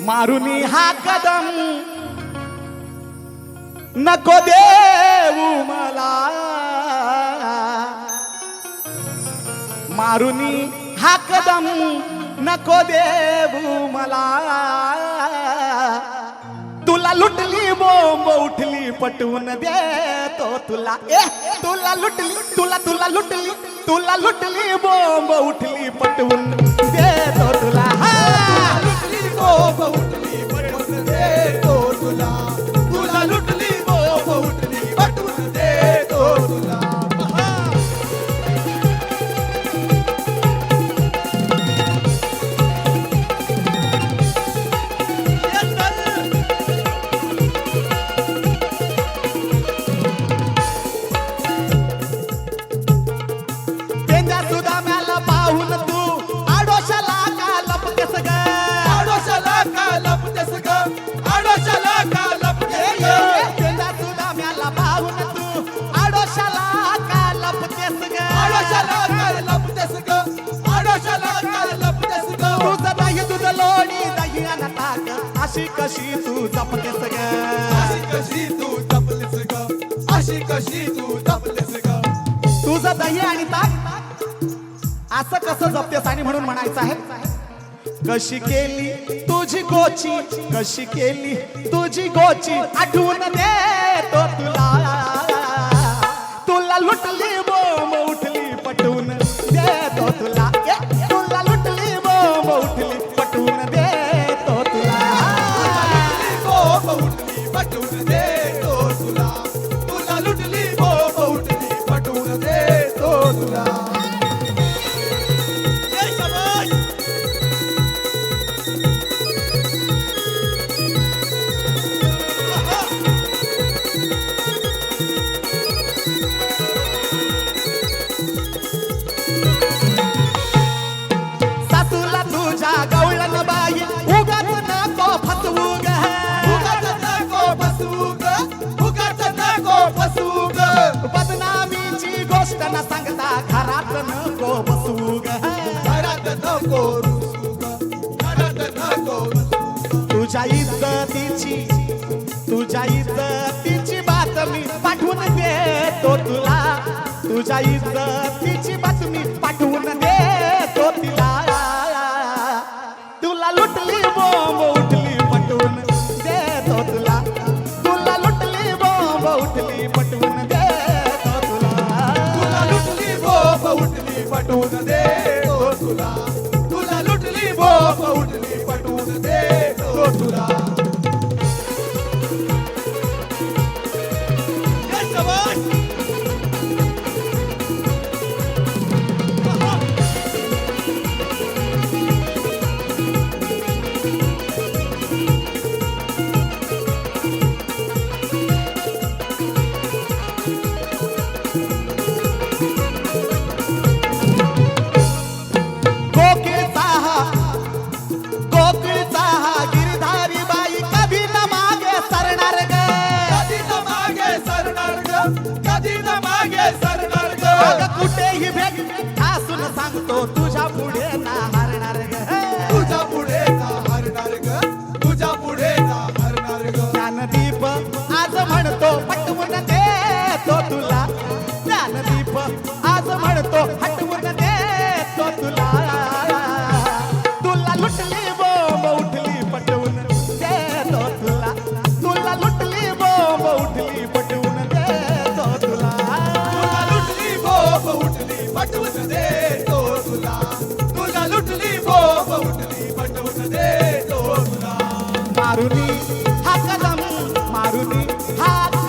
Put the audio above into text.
मारुनी हा कदम. नको देऊ मला. मारुनी हा कदम नको देऊ मला. तुला लुटली बोंब उठली पटवून देतो तुला. ए तुला लुटली तुला तुला लुटली तुला लुटली बोंब उठली पटवून अशी कशी तू जपकेस ग? अशी कशी तू जपलीस ग? अशी कशी तू जपलीस ग? तुझं दही आणि ताक असं कसं जपतेस आणि म्हणून म्हणायचं आहे? कशी केली तुझी गोची कशी केली तुझी गोची आठवून देतो तुला. तुला लुटली तुझ्या इज्जतीची तुझ्या इज्जतीची बातमी पाठवून देतो तुला. तुझ्या इज्जतीची बातमी पाठवून देतो तिला. तुला लुटली बोंब देतो ठासून सांगतो तुझ्या पुढे ना हरणार ग. तुझ्या पुढे ना हरणार ग. तुझ्या पुढे ना हरणार ग. ज्ञानदीप आज म्हणतो पटवून देतो तुला. ज्ञानदीप आज म्हणतो हटवून देतो तुला. तुला लुटली hard.